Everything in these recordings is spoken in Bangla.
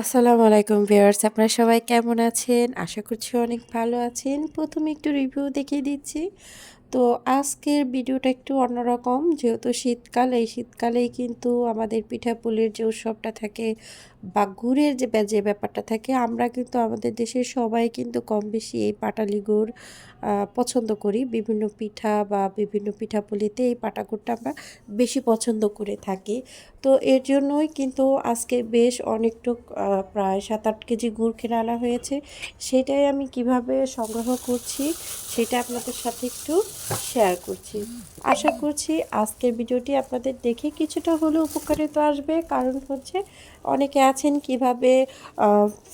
আসসালামু আলাইকুম ভিউয়ার্স, আপনারা সবাই কেমন আছেন? আশা করছি অনেক ভালো আছেন। প্রথমে একটু রিভিউ দেখিয়ে দিচ্ছি। তো আজকের ভিডিওটা একটু অন্যরকম, যেহেতু শীতকাল, এই শীতকালেই কিন্তু আমাদের পিঠাপুলির যে উৎসবটা থাকে বা গুড়ের যে যে ব্যাপারটা থাকে, আমরা কিন্তু আমাদের দেশের সবাই কিন্তু কম বেশি এই পাটালি গুড় পছন্দ করি। বিভিন্ন পিঠা বা বিভিন্ন পিঠাপুলিতে এই পাটা গুড়টা আমরা বেশি পছন্দ করে থাকি। তো এর জন্যই কিন্তু আজকে বেশ অনেকটুক প্রায় সাত আট কেজি গুড় কিনে আনা হয়েছে। সেটাই আমি কীভাবে সংগ্রহ করছি সেটা আপনাদের সাথে একটু শেয়ার করছি। আশা করছি আজকের ভিডিওটি আপনাদের দেখে কিছুটা হলেও উপকারিত আসবে। কারণ হচ্ছে অনেকে আছেন কীভাবে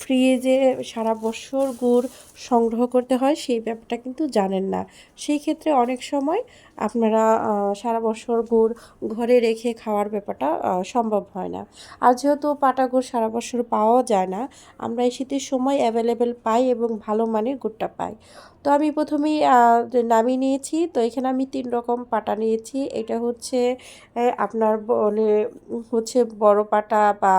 ফ্রিজে সারা বছর গুড় সংগ্রহ করতে হয়, সেই ব্যাপারটা কিন্তু জানেন না। সেই ক্ষেত্রে অনেক সময় আপনারা সারা বছর গুড় ঘরে রেখে খাওয়ার ব্যাপারটা সম্ভব হয় না। আর যেহেতু পাটা গুড় সারা বছর পাওয়া যায় না, আমরা এই শীতের সময় অ্যাভেলেবেল পাই এবং ভালো মানের গুড়টা পাই। তো আমি প্রথমেই নামিয়ে নিয়েছি, তো এখানে আমি তিন রকম পাটা নিয়েছি। এটা হচ্ছে আপনার বলে হচ্ছে বড় পাটা বা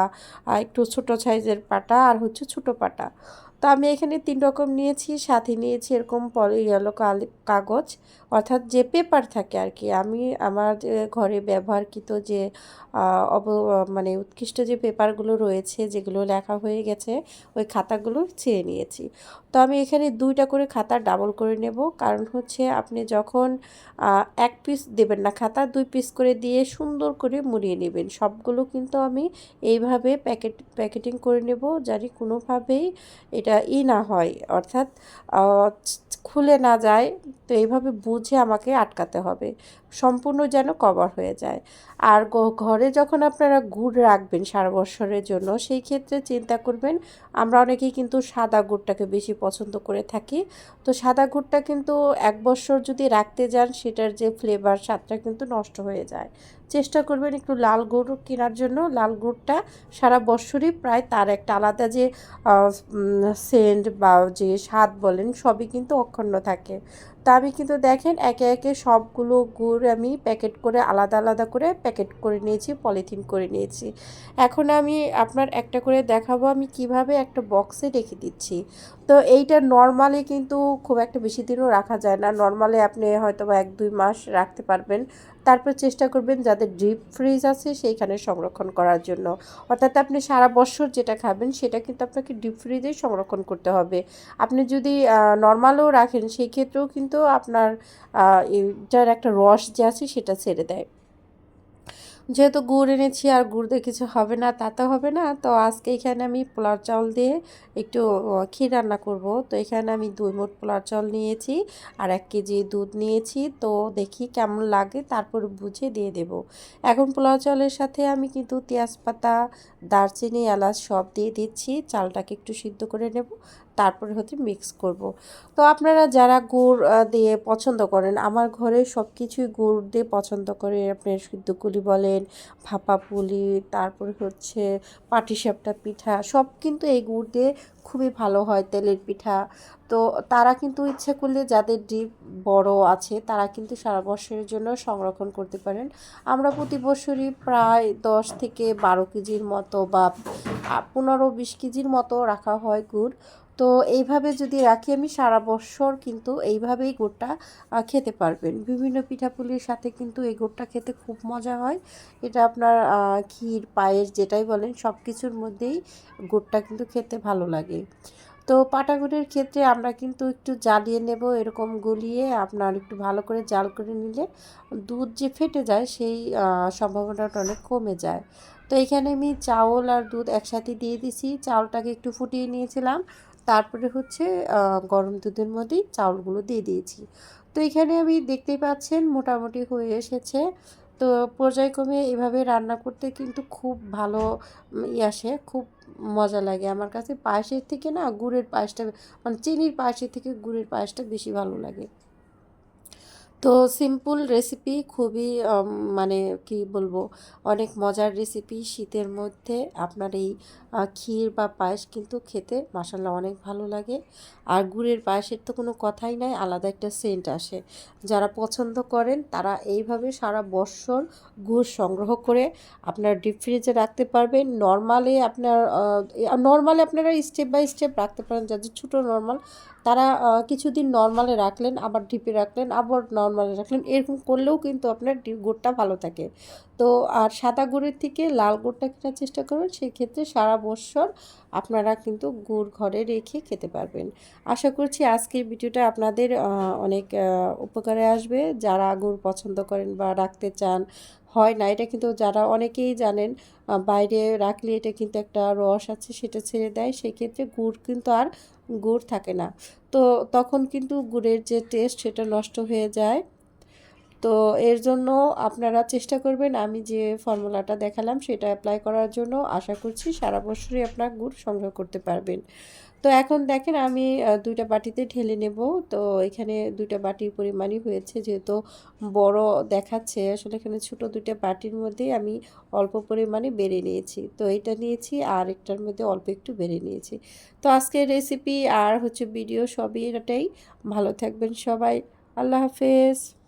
একটু ছোট সাইজের পাটা আর হচ্ছে ছোট পাটা। তো আমি এখানে তিন রকম নিয়েছি, সাথে নিয়েছি এরকম পলি ইয়েলো কাগজ, অর্থাৎ যে পেপার থাকে আর কি। আমি আমার ঘরে ব্যবহারকৃত যে অব মানে উৎকৃষ্ট যে পেপারগুলো রয়েছে, যেগুলো লেখা হয়ে গেছে, ওই খাতাগুলো ছেড়ে নিয়েছি। তো আমি এখানে দুইটা করে খাতা ডাবল করে নেব। কারণ হচ্ছে আপনি যখন এক পিস দেবেন না খাতা, দুই পিস করে দিয়ে সুন্দর করে মুড়িয়ে নেবেন। সবগুলো কিন্তু আমি এইভাবে প্যাকেট প্যাকেটিং করে নেব। জানি কোনোভাবেই এটা ই না হয়, অর্থাৎ খুলে না যায়, তো এইভাবে বুঝে আমাকে আটকাতে হবে। সম্পূর্ণ যেন কভার হয়ে যায়। আর ঘরে যখন আপনারা গুড় রাখবেন সারা বছরের জন্য, সেই ক্ষেত্রে চিন্তা করবেন, আমরা অনেকেই কিন্তু সাদা গুড়টাকে বেশি পছন্দ করে থাকি। তো সাদা গুড়টা কিন্তু এক বছর যদি রাখতে যান, সেটার যে ফ্লেভার স্বাদটা কিন্তু নষ্ট হয়ে যায়। চেষ্টা করবেন একটু লাল গুড় কেনার জন্য। লাল গুড়টা সারা বছরই প্রায় তার একটা আলাদা যে সেন্ট বা যে স্বাদ বলেন, সবই কিন্তু অক্ষুণ্ণ থাকে। তা আমি কিন্তু দেখেন একে একে সবগুলো গুড় আমি প্যাকেট করে আলাদা আলাদা করে প্যাকেট করে নিয়েছি, পলিথিন করে নিয়েছি। এখন আমি আপনার একটা করে দেখাবো আমি কীভাবে একটা বক্সে রেখে দিচ্ছি। তো এইটা নর্মালি কিন্তু খুব একটা বেশি দিনও রাখা যায় না। নর্মালি আপনি হয়তো বা এক দুই মাস রাখতে পারবেন। তারপর চেষ্টা করবেন যাদের ডিপ ফ্রিজ আছে সেইখানে সংরক্ষণ করার জন্য। অর্থাৎ আপনি সারা বছর যেটা খাবেন সেটা কিন্তু আপনাকে ডিপ ফ্রিজে সংরক্ষণ করতে হবে। আপনি যদি নর্মালও রাখেন, সেই ক্ষেত্রেও কিন্তু আপনার এটার একটা রস যে আছে সেটা ছেড়ে দেয়। যেহেতু গুড় এনেছি আর গুড় দিয়ে কিছু হবে না তা তো হবে না। তো আজকে এখানে আমি পোলার চাউল দিয়ে একটু ক্ষীর রান্না করব। তো এখানে আমি দুই মোট পোলার চাউল নিয়েছি আর এক কেজি দুধ নিয়েছি। তো দেখি কেমন লাগে, তারপর বুঝে দিয়ে দেব। এখন পোলাও চাউলের সাথে আমি কিন্তু তেজপাতা, দারচিনি, এলাচ সব দিয়ে দিচ্ছি। চালটাকে একটু সিদ্ধ করে নেব, তারপরে হচ্ছে মিক্স করব। তো আপনারা যারা গুড় দিয়ে পছন্দ করেন, আমার ঘরে সব কিছুই গুড় দিয়ে পছন্দ করে। আপনার সিদ্ধকুলি বলেন ভাপা পুলি, তারপরে হচ্ছে পাটিসাপটা পিঠা, সব কিন্তু এই গুড় দিয়ে খুবই ভালো হয় তেলের পিঠা। তো তারা কিন্তু ইচ্ছে করলে যাদের ডিপ বড় আছে, তারা কিন্তু সারা বছরের জন্য সংরক্ষণ করতে পারেন। আমরা প্রতি বছরই প্রায় দশ থেকে বারো কেজির মতো বা পনেরো বিশ কেজির মতো রাখা হয় গুড়। তো এইভাবে যদি রাখি আমি সারা বছর কিন্তু এইভাবেই গুড়টা খেতে পারবেন। বিভিন্ন পিঠাপুলির সাথে কিন্তু এই গুড়টা খেতে খুব মজা হয়। এটা আপনার ক্ষীর, পায়েস যেটাই বলেন সব কিছুর মধ্যেই গুড়টা কিন্তু খেতে ভালো লাগে। তো পাটাগুড়ের ক্ষেত্রে আমরা কিন্তু একটু জ্বালিয়ে নেব, এরকম গলিয়ে আপনার একটু ভালো করে জাল করে নিলে দুধ যে ফেটে যায় সেই সম্ভাবনাটা অনেক কমে যায়। তো এখানে আমি চাউল আর দুধ একসাথে দিয়ে দিছি, চাউলটাকে একটু ফুটিয়ে নিয়েছিলাম। তারপরে হচ্ছে গরম দুধের মধ্যেই চাউলগুলো দিয়ে দিয়েছি। তো এখানে আমি দেখতেই পাচ্ছেন মোটামুটি হয়ে এসেছে। তো পর্যায়ক্রমে এভাবে রান্না করতে কিন্তু খুব ভালো ই আসে, খুব মজা লাগে। আমার কাছে পায়েসের থেকে না গুড়ের পায়েসটা মানে চিনির পায়েসের থেকে গুড়ের পায়েসটা বেশি ভালো লাগে। তো সিম্পল রেসিপি খুবই মানে কি বলব, অনেক মজার রেসিপি শীতের মধ্যে। আপনার এই ক্ষীর বা পায়েস কিন্তু খেতে মাসাল্লাহ অনেক ভালো লাগে। আর গুড়ের পায়েসের তো কোনো কথাই নাই, আলাদা একটা সেন্ট আসে। যারা পছন্দ করেন তারা এইভাবে সারা বছর গুড় সংগ্রহ করে আপনার ডিপ ফ্রিজে রাখতে পারবেন। নর্মালে আপনার নর্মালি আপনারা স্টেপ বাই স্টেপ রাখতে পারেন। যাদের ছোটো নর্মাল তারা কিছুদিন নর্মালে রাখলেন, আবার ডিপে রাখলেন, আবার নর্মালে রাখলেন। এরকম করলেও কিন্তু আপনার গুড়টা ভালো থাকে। তো আর সাদা গুড়ের থেকে লাল গুড়টা কেনার চেষ্টা করুন সেই ক্ষেত্রে সারা বছর আপনারা কিন্তু গুড় ঘরে রেখে খেতে পারবেন। আশা করছি আজকের ভিডিওটা আপনাদের অনেক উপকারে আসবে। যারা গুড় পছন্দ করেন বা রাখতে চান, হয় না, এটা কিন্তু যারা অনেকেই জানেন বাইরে রাখলে এটা কিন্তু একটা রস আছে, সেটা ছেড়ে দেয় সেই ক্ষেত্রে গুড় কিন্তু আর গুড় থাকে না। তো তখন কিন্তু গুড়ের যে টেস্ট সেটা নষ্ট হয়ে যায়। তো এর জন্য আপনারা চেষ্টা করবেন আমি যে ফর্মুলাটা দেখালাম সেটা অ্যাপ্লাই করার জন্য। আশা করছি সারা বছরই আপনার গুড় সংগ্রহ করতে পারবেন। তো এখন দেখেন আমি দুইটা বাটিতে ঢেলে নেব। তো এখানে দুইটা বাটির পরিমাণই হয়েছে যেহেতু বড় দেখাচ্ছে। আসলে এখানে ছোট দুইটা বাটির মধ্যেই আমি অল্প পরিমাণে বেড়ে নিয়েছি। তো এটা নিয়েছি আর একটার মধ্যে অল্প একটু বেড়ে নিয়েছি। তো আজকের রেসিপি আর হচ্ছে ভিডিও সবই এটাই ভালো থাকবেন সবাই। আল্লাহ হাফেজ।